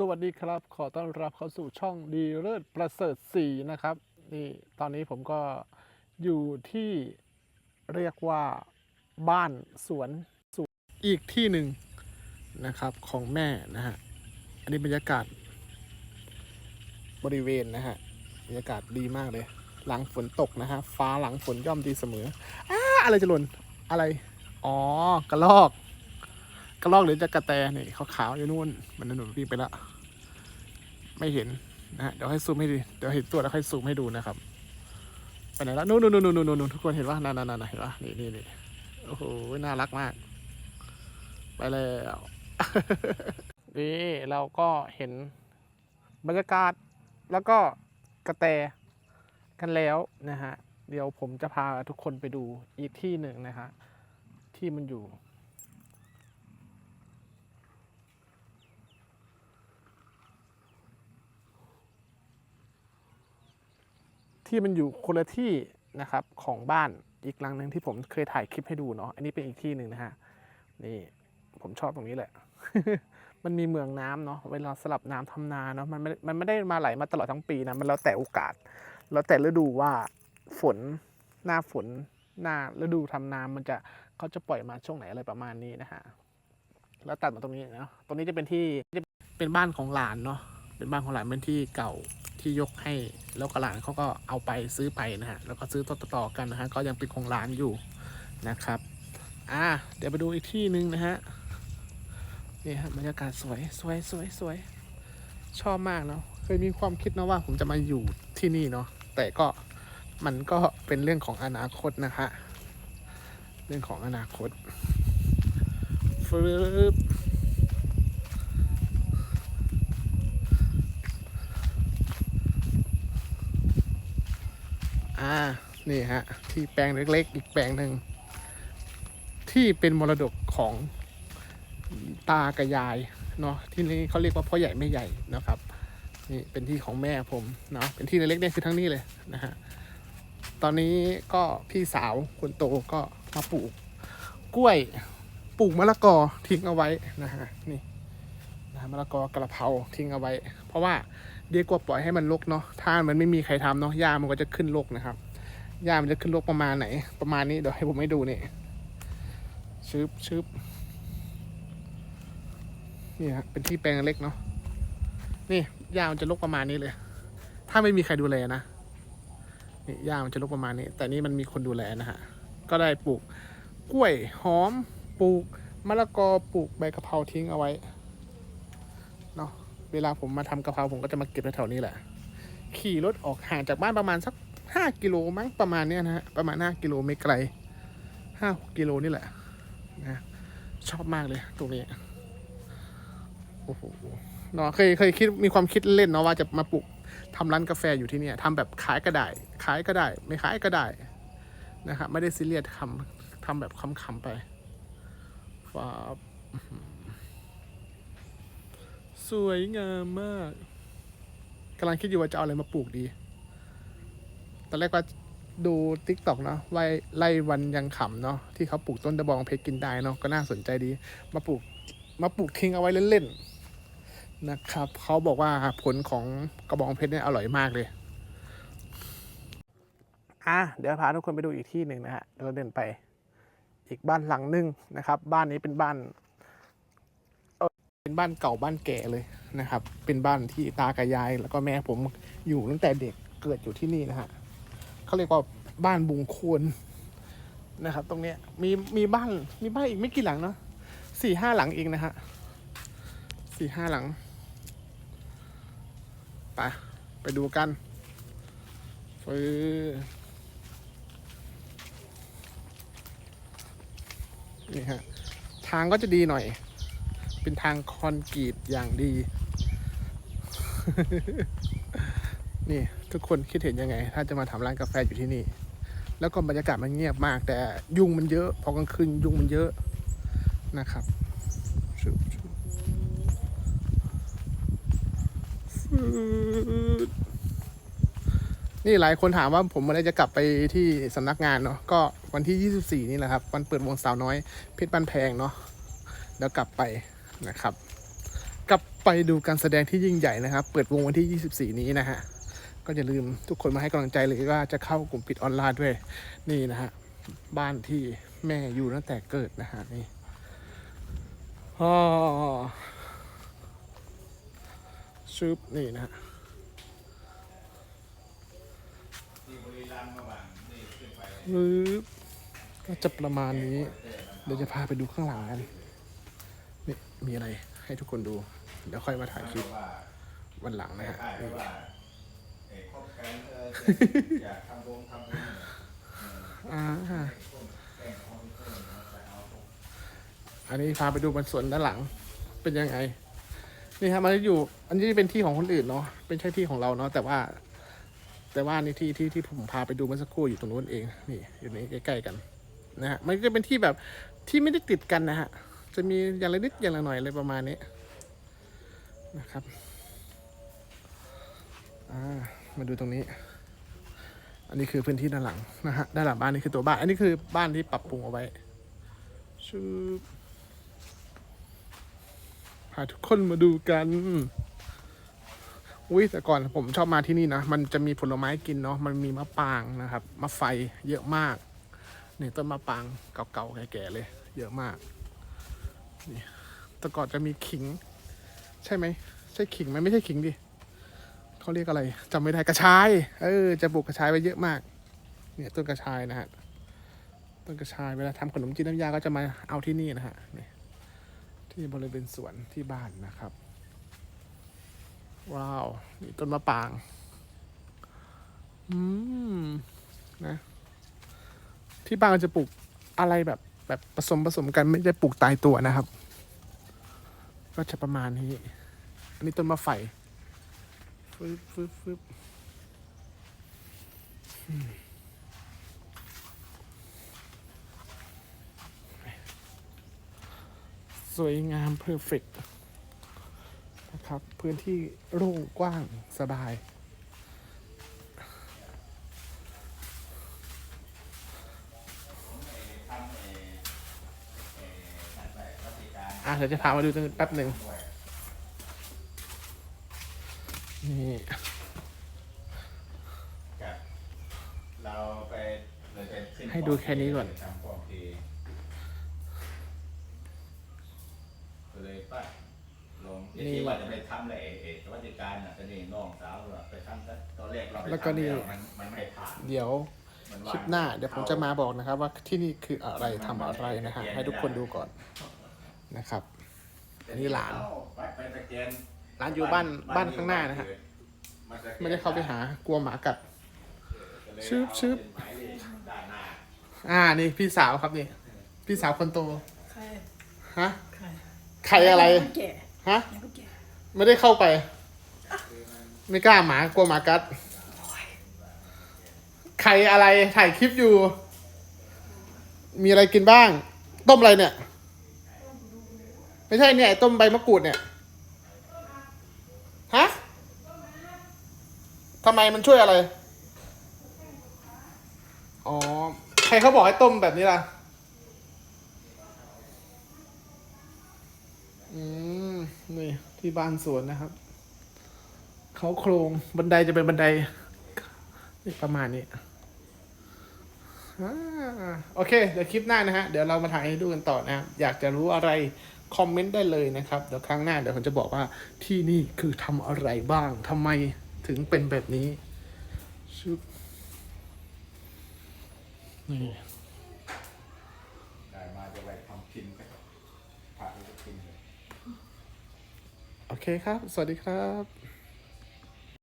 สวัสดีครับ ขอต้อนรับเข้าสู่ช่องดีเลิศประเสริฐสีนะครับนี่ตอนนี้ผมก็อยู่ที่เรียกว่าบ้านสวนสวนอีกที่หนึ่งนะครับของแม่นะฮะอันนี้บรรยากาศ บริเวณนะฮะบรรยากาศดีมากเลย หลังฝนตกนะฮะฟ้าหลังฝนย่อมดีเสมออ้าอะไรจะหล่นอะไร อ๋อกระลอก กระลอกหรือจะกระแตนี่ขาวๆอยู่นู่น มันหนุนวิ่งไปละ ไม่เห็นนะฮะเดี๋ยวให้ซูมให้ดีเดี๋ยวเห็นตัวแล้วค่อยซูมให้ดูนะครับไปไหนละนู่นนู่นนู่นนู่นนู่นทุกคนเห็นว่านั่นนั่นนั่นเห็นว่านี่นี่นี่โอ้โหน่ารักมาก ไปแล้วนี่เราก็เห็นบรรยากาศแล้วก็กระแตกันแล้วนะฮะเดี๋ยวผมจะพาทุกคนไปดูอีกที่หนึ่งนะฮะที่มันอยู่ ที่มันอยู่คนละที่นะครับของบ้านอีกหลังหนึ่งที่ผมเคยถ่ายคลิปให้ดูเนาะอันนี้เป็นอีกที่หนึ่งนะฮะนี่ผมชอบตรงนี้แหละ มันมีเมืองน้ำเนาะเวลาสลับน้ำทำนาเนาะมันไม่มันไม่ได้มาไหลมาตลอดทั้งปีนะมันแล้วแต่โอกาส แล้วแต่ฤดูว่าฝนหน้าฝนหน้าฤดูทำนามันจะเขาจะปล่อยมาช่วงไหนอะไรประมาณนี้นะฮะแล้วตัดมาตรงนี้เนาะตรงนี้จะเป็นที่เป็นบ้านของหลานเนาะเป็นบ้านของหลานเป็นที่เก่า ที่ยกให้แล้วก็หลานเขาก็เอาไปซื้อไปนะฮะแล้วก็ซื้อต่อๆกันนะฮะก็ยังเป็นของหลานอยู่นะครับอ่าเดี๋ยวไปดูอีกที่หนึ่งนะฮะนี่ฮะบรรยากาศสวยสวยสวยสวยชอบมากเนาะเคยมีความคิดนะว่าผมจะมาอยู่ที่นี่เนาะแต่ก็มันก็เป็นเรื่องของอนาคตนะฮะเรื่องของอนาคตฟึบ อ่า นี่ฮะ ที่แปลงเล็กๆ อีกแปลงหนึ่ง ที่เป็นมรดกของตากับยายเนาะที่นี่เขาเรียกว่าพ่อใหญ่แม่ใหญ่นะครับ นี่เป็นที่ของแม่ผมเนาะเป็นที่เล็กๆเนี่ยคือทั้งนี้เลยนะฮะตอนนี้ก็พี่สาวคนโตก็มาปลูก กล้วยปลูกมะละกอทิ้งเอาไว้นะฮะนี่นะมะละกอกระเพราทิ้งเอาไว้ เพราะว่า ดีกว่าปล่อยให้มันรกเนาะถ้ามันไม่มีใครทำเนาะหญ้ามันก็จะขึ้นรกนะครับหญ้ามันจะขึ้นรกประมาณไหน ประมาณนี้เดี๋ยวให้ผมให้ดูนี่ชึบชึบนี่ฮะเป็นที่แปลงเล็กเนาะนี่หญ้ามันจะรกประมาณนี้เลย ถ้าไม่มีใครดูแลนะนี่หญ้ามันจะรกประมาณนี้ แต่นี่มันมีคนดูแลนะฮะก็ได้ปลูกกล้วยหอมปลูกมะละกอปลูกใบกะเพราทิ้งเอาไว้ เวลาผมมาทำกะเพราผมก็จะมาเก็บแถวๆนี้แหละ ขี่รถออกห่างจากบ้านประมาณสักห้ากิโลมั้งประมาณเนี้ยนะฮะประมาณห้ากิโลไม่ไกลห้ากิโลนี่แหละนะชอบมากเลยตรงนี้โอ้โหเนาะเคยเคยคิดมีความคิดเล่นเนาะว่าจะมาปลูกทำร้านกาแฟอยู่ที่เนี่ยทำแบบขายก็ได้ขายก็ได้ ไม่ขายก็ได้นะครับไม่ได้ซีเรียสทำทำแบบคำๆไปฟ้า สวยงามมากกำลังคิดอยู่ว่าจะเอาอะไรมาปลูกดี ตอนแรกก็ดูติ๊กต็อกเนาะไล่ไล่วันยังขำเนาะที่เขาปลูกต้นตะบองเพชรกินได้เนาะก็น่าสนใจดี มาปลูกมาปลูกทิ้งเอาไว้เล่นๆนะครับเขาบอกว่าผลของกระบองเพชรเนี่ยอร่อยมากเลยอะเดี๋ยวพาทุกคนไปดูอีกที่หนึ่งนะฮะเราเดินไป อีกบ้านหลังหนึงนะครับ บ้านนี้เป็นบ้าน บ้านเก่าบ้านแก่เลยนะครับ เป็นบ้านที่ตากับยาย แล้วก็แม่ผมอยู่ตั้งแต่เด็กเกิดอยู่ที่นี่นะฮะเขาเรียกว่าบ้านบุงควรนะครับ ตรงเนี้ยมีมีบ้านมีบ้านอีกไม่กี่หลังเนาะสี่ห้าหลังเองนะฮะสี่ห้าหลังไปไปดูกันฟืนี่ฮะ ทางก็จะดีหน่อย เป็นทางคอนกรีตอย่างดี นี่ทุกคนคิดเห็นยังไง ถ้าจะมาทำร้านกาแฟอยู่ที่นี่ แล้วก็บรรยากาศมันเงียบมาก แต่ยุงมันเยอะ พอกลางคืนยุงมันเยอะนะครับนี่หลายคนถามว่าผมเมื่อไรจะกลับไปที่สำนักงานเนาะก็วันที่ 24 นี่แหละครับ วันเปิดวงสาวน้อยเพชรบ้านแพงเนาะเดี๋ยวกลับไป นะครับกับไปดูการแสดงที่ยิ่งใหญ่นะครับ เปิดวงวันที่ 24 นี้นะฮะ ก็อย่าลืมทุกคนมาให้กำลังใจเลยว่าจะเข้ากลุ่มปิดออนไลน์ด้วย นี่นะฮะ บ้านที่แม่อยู่ตั้งแต่เกิดนะฮะนี่อ๋อชุบนี่นะฮะปึ๊บก็จะประมาณนี้ เดี๋ยวจะพาไปดูข้างหลังกัน มีอะไรให้ทุกคนดู เดี๋ยวค่อยมาถ่ายคลิปวันหลังนะฮะอันนี้พาใส่เอาอันนี้พาไปดูบนสวนด้านหลัง เป็นยังไง นี่ครับมันอยู่ อันนี้เป็นที่ของคนอื่นเนาะเป็นใช่ที่ของเราเนาะแต่ว่า แต่ว่านี่ที่ที่ที่ผมพาไปดูเมื่อสักครู่อยู่ตรงนู้นเอง นี่อยู่นี้ใกล้ๆกันนะฮะมันจะเป็นที่แบบที่ไม่ได้ติดกันนะฮะ จะมีอย่างละนิดอย่างละหน่อยอะไรประมาณนี้นะครับามาดูตรงนี้ อันนี้คือพื้นที่ด้านหลังนะฮะด้านหลังบ้านนี่คือตัวบ้าน อันนี้คือบ้านที่ปรับปรุงเอาไว้ชืบพาทุกคนมาดูกันอุ้ยแต่ก่อนผมชอบมาที่นี่นะ มันจะมีผลไม้กินเนาะ มันมีมะปางนะครับ มะไฟเยอะมาก นี่ต้นมะปางเก่าๆแก่ๆเลย เยอะมาก นี่แต่ก่อนจะมีขิง ใช่ไหม ใช่ขิงไหมไม่ใช่ขิงดิเขาเรียกอะไรจำไม่ได้กระชาย เออ จะปลูกกระชายไว้เยอะมาก เนี่ยต้นกระชายนะฮะ ต้นกระชายเวลาทำขนมจีนน้ำยาก็จะมาเอาที่นี่นะฮะนี่ที่บริเวณสวนที่บ้านนะครับ ว้าว นี่ต้นมะปราง อืม นะ ที่บ้านจะปลูกอะไรแบบ แบบผสมผสมกันไม่ได้ปลูกตายตัวนะครับ ก็จะประมาณนี้ อันนี้ต้นมะไฟฟึบฟึบฟึบสวยงามเพอร์เฟกนะครับ พื้นที่โล่งกว้างสบาย ทำเอ่อเอ่อนั่นไปรัชการ อะ เดี๋ยวจะพามาดูตรงนี้แป๊บหนึ่งด้วยนี่กับเราไปเลยไปขึ้นให้ดูแค่นี้ก่อนทำความดีก็เลยป้าลงที่ว่าจะไปทำอะไรเอเอรัชการน่ะก็นี่น้องสาวเราไปทำซะตอนแรกเราไปแล้วก็ทำนี่มันมันไม่ผ่านเดี๋ยวมันคลิปหน้าเดี๋ยวผมจะมาบอกนะครับว่าที่นี่คืออะไรทำอะไรนะฮะให้ทุกคนดูก่อน นะครับ อันนี้หลานไปไปตะเกียนหลานอยู่บ้านบ้านข้างหน้านะฮะไม่ได้เข้าไปหากลัวหมากัดชึบชึบด้านหน้าอ่านี่พี่สาวครับนี่ พี่สาวคนโตใครฮะใครใครอะไรแก่ฮะยังไม่แก่ไม่ได้เข้าไป ไม่กล้าหมากลัวหมากัดใครอะไรถ่ายคลิปอยู่ มีอะไรกินบ้าง ต้มอะไรเนี่ย ไม่ใช่เนี่ยต้มใบมะกรูดเนี่ยฮะทำไมมันช่วยอะไร อ๋อ ใครเขาบอกให้ต้มแบบนี้ล่ะ อืม นี่ ที่บ้านสวนนะครับ เขาโครงบันไดจะเป็นบันไดประมาณนี้โอเค เดี๋ยวคลิปหน้านะฮะ เดี๋ยวเรามาถ่ายให้ดูกันต่อนะครับ อยากจะรู้อะไร คอมเมนต์ได้เลยนะครับ เดี๋ยวครั้งหน้าเดี๋ยวผมจะบอกว่าที่นี่คือทำอะไรบ้างทำไมถึงเป็นแบบนี้ชึบนี่ได้มาจะไปทำพิมพ์กันพาไปพิมพ์เลยโอเคครับ สวัสดีครับ